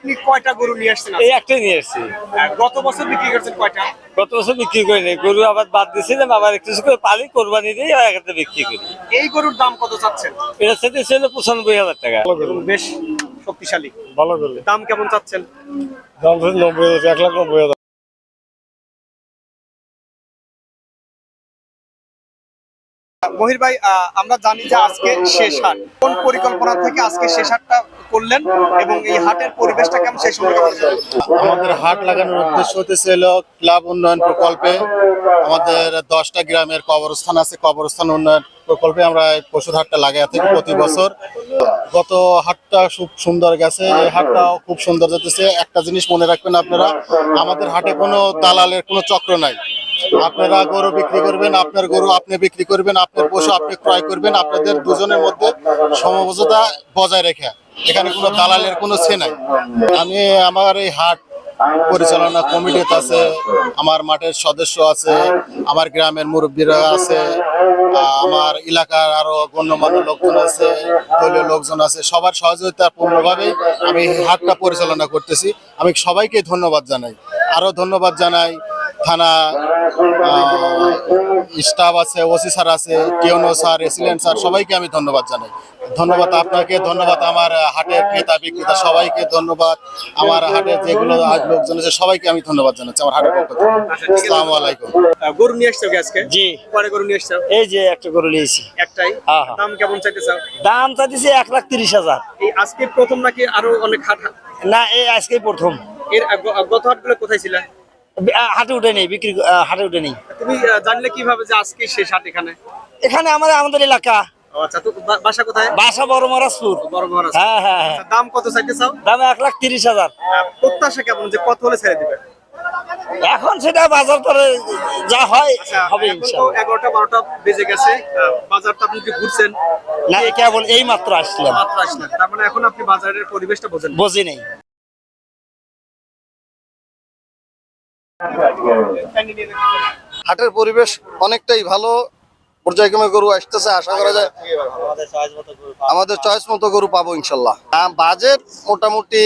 আপনি কয়টা গরু নিয়ে আসছেন এই একটাই নিয়ে এসেছি আহ, গত বছর বিক্রি করছেন কয়টা? গত বছর বিক্রি করিনি গরু আবার বাদ দিয়েছিলাম আবার একটু কিছু করে পালি কোরবানি দিয়ে একটা বিক্রি করি। এই গরুর দাম কত চাচ্ছেন? এটা সাথে ছিল পঁচানব্বই হাজার টাকা। বেশ শক্তিশালী। ভালো করলে দাম কেমন চাচ্ছেন? দাম হচ্ছে নব্বই হাজার এক লাখ নব্বই হাজার। মহির ভাই আহ, আমরা জানি যে আজকে শেষ হাট। কোন পরিকল্পনা থেকে আজকে শেষ হাটটা করলেন এবং এই হাটের পরিবেশটা কেমন সেই আমাদের হাট লাগানোর উদ্দেশ্য হতেছে ক্লাব উন্নয়ন প্রকল্পে আমাদের দশটা গ্রামের কবরস্থান আছে, কবরস্থান উন্নয়ন প্রকল্পে আমরা পশুর হাটটা লাগাই থাকি প্রতি বছর। গত হাটটা খুব সুন্দর গেছে, এই হাটটাও খুব সুন্দর যেতেছে একটা জিনিস মনে রাখবেন আপনারা, আমাদের হাটে কোনো দালালের কোনো চক্র নাই। আপনারা গরু বিক্রি করবেন, আপনার গরু আপনি বিক্রি করবেন, আপনার পশু আপনি ক্রয় করবেন, আপনাদের দুজনের মধ্যে সমঝোতা বজায় রেখে। এখানে কোনো দালালের কোনো সে নাই। আমি আমার এই হাট পরিচালনা কমিটিতে আছে, আমার মাঠের সদস্য আছে, আমার গ্রামের মুরব্বীরা আছে, আমার এলাকার আরও গণ্যমান্য লোকজন আছে, দলীয় লোকজন আছে, সবার সহযোগিতা পূর্ণভাবে আমি হাটটা পরিচালনা করতেছি। আমি সবাইকে ধন্যবাদ জানাই। আরও ধন্যবাদ জানাই থানা স্টাফ আছে ওসি স্যার আছে টিওনো স্যার এসিলেন্ট স্যার সবাইকে আমি ধন্যবাদ জানাই। ধন্যবাদ আপনাকে ধন্যবাদ আমার হাটের ক্রেতা বিক্রেতা সবাইকে ধন্যবাদ। আমার হাটের যেগুলো আজ লোকজন আছে সবাইকে আমি ধন্যবাদ জানাচ্ছি আমার হাটের পক্ষ থেকে। আসসালামু আলাইকুম। গরু নিয়ে আসছো আজকে? জি। পরে গরু নিয়ে আসছো? এই যে একটা গরু নিয়েছি একটাই? হ্যাঁ, হ্যাঁ। দাম কেমন চাইতে চাও দাম চাইতেছি এক লাখ তিরিশ হাজার। এই আজকে প্রথম নাকি আরও অনেক হাট না এই আজকেই প্রথম। এর গত হাটগুলো কোথায় ছিল? হাটে উঠে নেই বিক্রি হাটে উঠে নেই। তুমি জানলে কীভাবে যে আজকে শেষ হাট এখানে? এখানে আমাদের আমাদের এলাকা। ও তো বা- বাসা কোথায়? বাসা বড় মহারাজপুর। বড় ঘর হ্যাঁ হ্যাঁ দাম কত চাইতে চাও? দাম এক লাখ তিরিশ হাজার। প্রত্যাশা কেমন যে কত হলে ছেড়ে দিবে? এখন সেটা বাজার দরে যা হয় আচ্ছা হবে এগারোটা বারোটা বেজে গেছে। বাজারটা আপনি কি ঘুরছেন? না কেবল এই মাত্র আসলাম। মাত্র তার মানে এখন আপনি বাজারের পরিবেশটা বোঝেন বুঝি নেই। হাটের পরিবেশ অনেকটাই ভালো, পর্যায়ক্রমে গরু আসতেছে, আশা করা যায় আমাদের চয়েস মতো গরু পাবো ইনশাল্লাহ। বাজেট মোটামুটি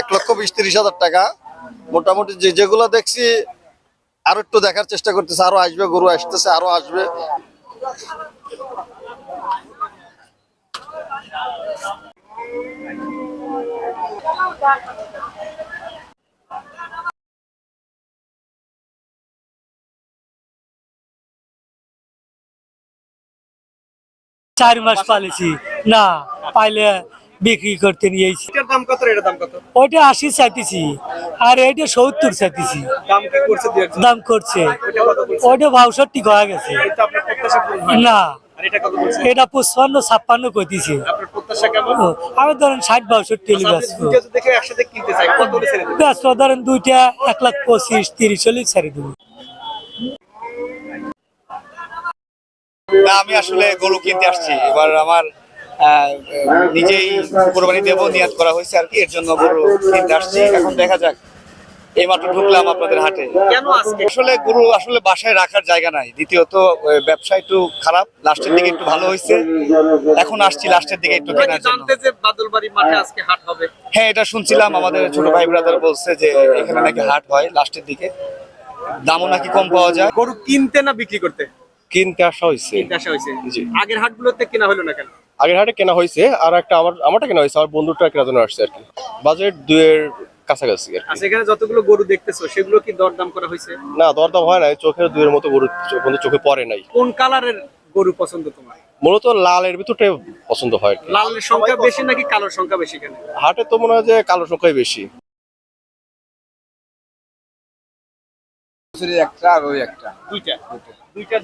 এক লক্ষ বিশ তিরিশ হাজার টাকা। মোটামুটি যে যেগুলো দেখছি, আরও একটু দেখার চেষ্টা করতেছে, আরও আসবে, গরু আসতেছে, আরও আসবে। চার মাস পালিছি। না পাইলে বিক্রি করতে নিয়েছি এটার দাম কত এটার দাম কত? ওইটা আশি চাইতেছি আর এইটা সত্তর চাইতেছি। দাম কি করছে দাম করছে। ওটা বলছে? ওইটা বাষট্টি করা গেছে। এটা না। এটা এটা পঁচপান্ন ছাপ্পান্ন ও, আমি ধরেন ষাট বাষট্টি আচ্ছা, ব্যস্ত। ধরেন দুইটা এক লাখ পঁচিশ তিরিশ চল্লিশ ছেড়ে দেবো। না আমি আসলে গরু কিনতে আসছি। এবার আমার নিজেই কোরবানি দেবো নিয়াত করা হয়েছে আর কি এর জন্য গরু কিনতে আসছি। এখন দেখা যাক এই মাত্র ঢুকলাম আপনাদের হাটে। আসলে গরু আসলে বাসায় রাখার জায়গা নাই। দ্বিতীয়ত ব্যবসা একটু খারাপ লাস্টের দিকে একটু ভালো হয়েছে। এখন আসছি লাস্টের দিকে একটু কেনার জন্য। জানতে যে বাদলবাড়ি মাঠে আজকে হাট হবে। হ্যাঁ এটা শুনছিলাম আমাদের ছোট ভাই ব্রাদার বলছে যে এখানে নাকি হাট হয় লাস্টের দিকে। দামও নাকি কম পাওয়া যায়। গরু কিনতে না বিক্রি করতে? কিনতে আসা হয়েছে। কিনতে আসা হয়েছে। জি। আগের হাটগুলোতে কেনা হলো না কেন? আগের হাটে কেনা হয়েছে আর একটা আমার আমারটা কেনা হয়েছে আমার বন্ধুটা কেনার জন্য আসছে আর কি। বাজেট দুয়ের কাছাকাছি আর কি। আচ্ছা এখানে যতগুলো গরু দেখতেছো সেগুলো কি দরদাম করা হয়েছে? না দরদাম হয় নাই চোখের দুয়ের মতো গরু বন্ধু চোখে পড়ে নাই। কোন কালারের গরু পছন্দ তোমার? মূলত লালের ভিতরটা পছন্দ হয় লালের সংখ্যা বেশি নাকি কালোর সংখ্যা বেশি এখানে? হাটে তো মনে হয় যে কালো সংখ্যাই বেশি। একটা আর ওই একটা দুইটা। দুইটা।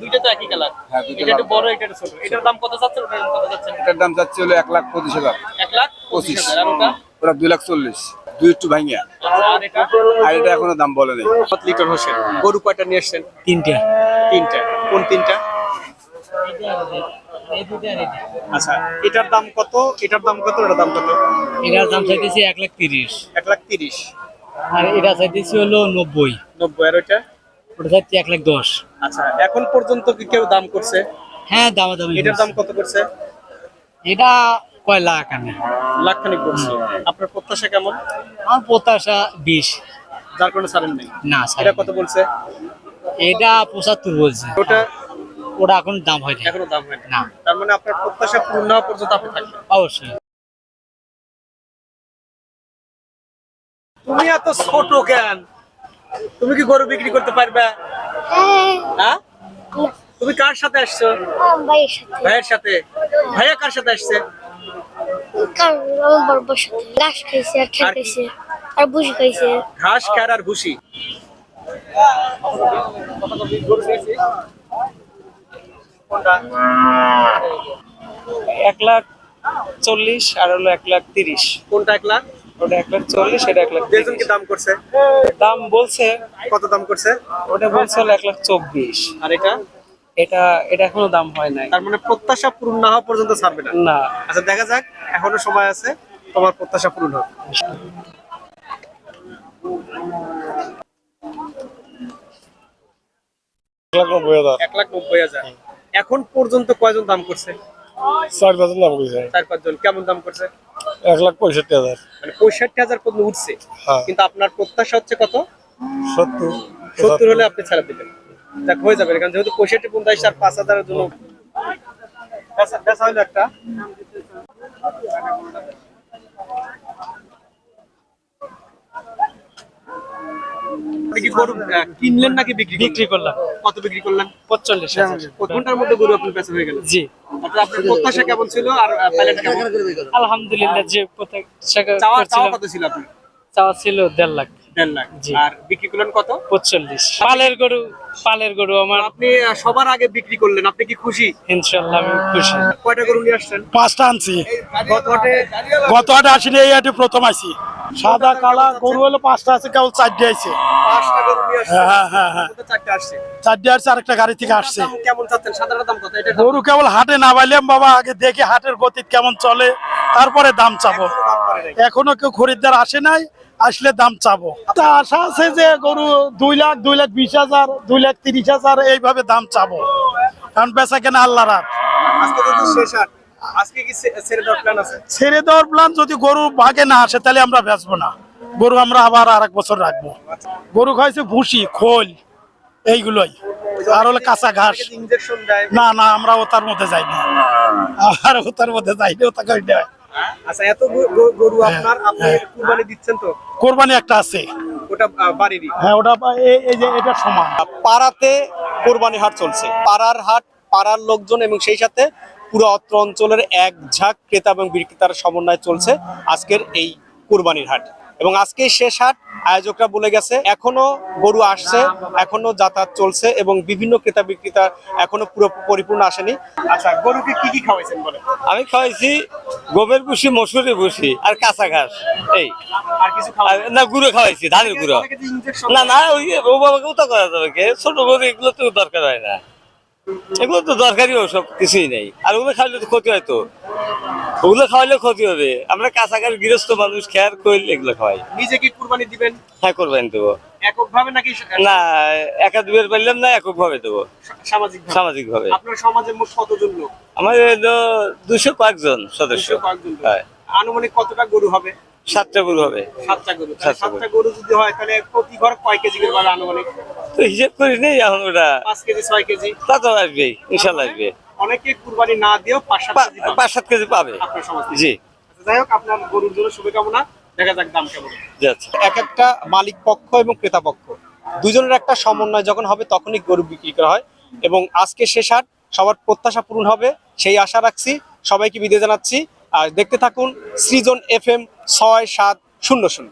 দুইটা তো একই কালার হ্যাঁ, এটা একটু বড় এটা একটু ছোট। এটার দাম কত যাচ্ছে ওটার দাম কত যাচ্ছে এটার দাম যাচ্ছে হলো এক লাখ পঁচিশ হাজার। এক লাখ পঁচিশ পঁচিশ। হাজার। আর ওটা? ওটা দুই লাখ চল্লিশ। দুই একটু ভাঙিয়া। আচ্ছা, আর এটা? এখনও দাম বলে নেই। সাত লিটার হোসেন গরু কয়টা নিয়ে আসছেন? তিনটা। তিনটা। কোন তিনটা? আচ্ছা এটার দাম কত? এটার দাম কত? এটার দাম কত? এটার দাম চাইতেছি এক লাখ তিরিশ। এক লাখ তিরিশ। আর এটা চাইতেছি হলো নব্বই। নব্বই আর ওইটা? ওটা এক লাখ দশ। আচ্ছা এখন পর্যন্ত কি কেউ দাম করছে? হ্যাঁ দামা দামি এটার দাম কত করছে? এটা কয় লাখ আনে? লাখ খানিক বলছে আপনার প্রত্যাশা কেমন? আমার প্রত্যাশা বিশ। যার কারণে ছাড়েন নাই? না এটা কত বলছে? এটা পঁচাত্তর বলছে। ওটা? ওটা এখন দাম হয়নি এখনও দাম হয়নি না। তার মানে আপনার প্রত্যাশা পূর্ণ হওয়া পর্যন্ত আপনি থাকবেন। অবশ্যই। তুমি এত ছোট কেন? তুমি কি গরু বিক্রি করতে পারবে? হ্যাঁ? তুমি কার সাথে আসছো? ভাইয়ের সাথে। ভাইয়া কার সাথে আসছে? ঘাস খাইছে আর খেল খাইছে আর বুঝি খাইছে। ঘাস খ্যার আর ভুসি। এক লাখ চল্লিশ আর হলো এক লাখ তিরিশ। কোনটা এক লাখ? ওটা এক লাখ চল্লিশ এটা এক লাখ কি দাম করছে? দাম বলছে কত দাম করছে? ওটা বলছে হলো এক লাখ চব্বিশ। আর এটা? এটা এটা এখনও দাম হয় নাই। তার মানে প্রত্যাশা পূরণ না হওয়া পর্যন্ত ছাড়বে না? না। আচ্ছা দেখা যাক এখনও সময় আছে তোমার প্রত্যাশা পূরণ হবে। নব্বই হাজার। এক লাখ নব্বই হাজার। এখন পর্যন্ত কয়জন দাম করছে? চার পাঁচজন দাম করেছে। চার পাঁচজন। কেমন দাম করছে? এক লাখ পঁয়ষট্টি হাজার। মানে পঁয়ষট্টি হাজার পর্যন্ত উঠছে। হ্যাঁ। কিন্তু আপনার প্রত্যাশা হচ্ছে কত? সত্তর। সত্তর হলে আপনি ছাড়া দিবেন। দেখ হয়ে যাবে। কারণ যেহেতু পঁয়ষট্টি পঞ্চাশ আর পাঁচ হাজারের জন্য একটা। কি গরু কিনলেন নাকি বিক্রি বিক্রি করলাম। কত বিক্রি করলেন? পঁচল্লিশ হাজার। ঘণ্টার মধ্যে গরু আপনার বেচা হয়ে গেল। জি। আপনার প্রত্যাশা কেমন ছিল? আর আলহামদুলিল্লাহ যে প্রত্যাশা চাওয়া কত ছিল আপনি চাওয়া ছিল দেড় লাখ। দেড় লাখ আর বিক্রি করলেন কত? পঁচল্লিশ। পালের গরু পালের গরু আমার। আপনি সবার আগে বিক্রি করলেন আপনি কি খুশি? ইনশাল্লাহ আমি খুশি। কয়টা গরু নিয়ে আসছেন? পাঁচটা আনছি। গত হাটে গত হাটে আসিনি এই হাটে প্রথম আইছি। সাদা কালা গরু হলো পাঁচটা আছে কেবল চারটে আছে হ্যাঁ হ্যাঁ হ্যাঁ চারটে আসছে? আরেকটা গাড়ি থেকে আসছে। গরু কেবল হাটে না পাইলাম বাবা আগে দেখি হাটের গতি কেমন চলে তারপরে দাম চাবো। এখনও কেউ খরিদ্দার আসে নাই আসলে দাম চাবো। তা আশা আছে যে গরু দুই লাখ দুই লাখ বিশ হাজার দুই লাখ তিরিশ হাজার এইভাবে দাম চাবো। কারণ বেচা কেনা আল্লাহ রাত আজকে যদি শেষ হাট আজকে কি ছে- ছেড়ে দেওয়ার প্ল্যান যদি গরু ভাগে না আসে তাহলে আমরা বেচবো না। গরু আমরা আবার আর এক বছর রাখব। গরু খাইছে ভুসি খোল এইগুলোই। আর হলো কাঁচা ঘাস। না না আমরা ওটার মধ্যে যাইনি। আর ওটার মধ্যে যাইনি ওটা কই দেয়। আচ্ছা এত গরু- হ্যাঁ, আপনার আপনি কুরবানি দিচ্ছেন তো? কোরবানি একটা আছে। ওটা বাড়িরই? হ্যাঁ ওটা এই- এই যে এটা সমান। পাড়াতে কোরবানি হাট চলছে। পাড়ার হাট পাড়ার লোকজন এবং সেই সাথে পুরো অত্র অঞ্চলের এক ঝাঁক ক্রেতা এবং বিক্রেতার সমন্বয় চলছে আজকের এই কোরবানির হাট। এবং আজকেই শেষ হাট আয়োজকরা বলে গেছে এখনও গরু আসছে এখনও যাতায়াত চলছে এবং বিভিন্ন ক্রেতা বিক্রেতা এখনও পুরো পরিপূর্ণ আসেনি। আচ্ছা গরুকে কি কি খাওয়াইছেন বলে আমি খাওয়াইছি গোবের ভুসি মসুরি ভুসি আর কাঁচা ঘাস এই। আর কিছু আর না গুঁড়ো খাওয়াইছি ধানের গুঁড়ো। না না ওই ও বাবাকে তো করা যাবে ছোট গরু এগুলো তো দরকার হয় না। এগুলো তো দরকারি সব কিছুই নেই। আর ওগুলো খাওয়ালে তো ক্ষতি হয় তো। ওগুলো খাওয়ালে ক্ষতি হবে। আমরা কাছাকাছি গৃহস্থ মানুষ খেয়ার কইল এগুলো খাওয়াই। নিজে কি কুরবানি দিবেন? হ্যাঁ করবেন দেবো। একক ভাবে নাকি না একা দুবের পারলাম না একক ভাবে দেবো। সামাজিক সামাজিক ভাবে আপনার সমাজে মোট কতজন লোক? আমাদের দুশো কয়েকজন সদস্য। আনুমানিক কতটা গরু হবে? সাতটা গরু হবে। সাতটা গরু। সাতটা গরু। যদি হয় তাহলে প্রতি ঘর কয় কেজি করে পাবে আনুমানিক? তো হিসেব করি নেই এখন ওটা। পাঁচ কেজি ছয় কেজি? তা তো আসবেই ইনশাল্লাহ আসবে অনেকে কুরবানি না দিয়েও পাঁচ সাত কেজি পাবে। পাঁচ সাত কেজি পাবে। আপনার সমাজ থেকে। জি। আচ্ছা, যাই হোক আপনার গরুর জন্য শুভকামনা। দেখা যাক দাম কেমন। যাচ্ছে এক একটা মালিক পক্ষ এবং ক্রেতা পক্ষ। দুজনের একটা সমন্বয় যখন হবে তখনই গরু বিক্রি করা হয়। এবং আজকে শেষ হাট সবার প্রত্যাশা পূরণ হবে। সেই আশা রাখছি সবাইকে বিদায় জানাচ্ছি। দেখতে থাকুন সৃজন এফ এম ছয় সাত শূন্য শূন্য।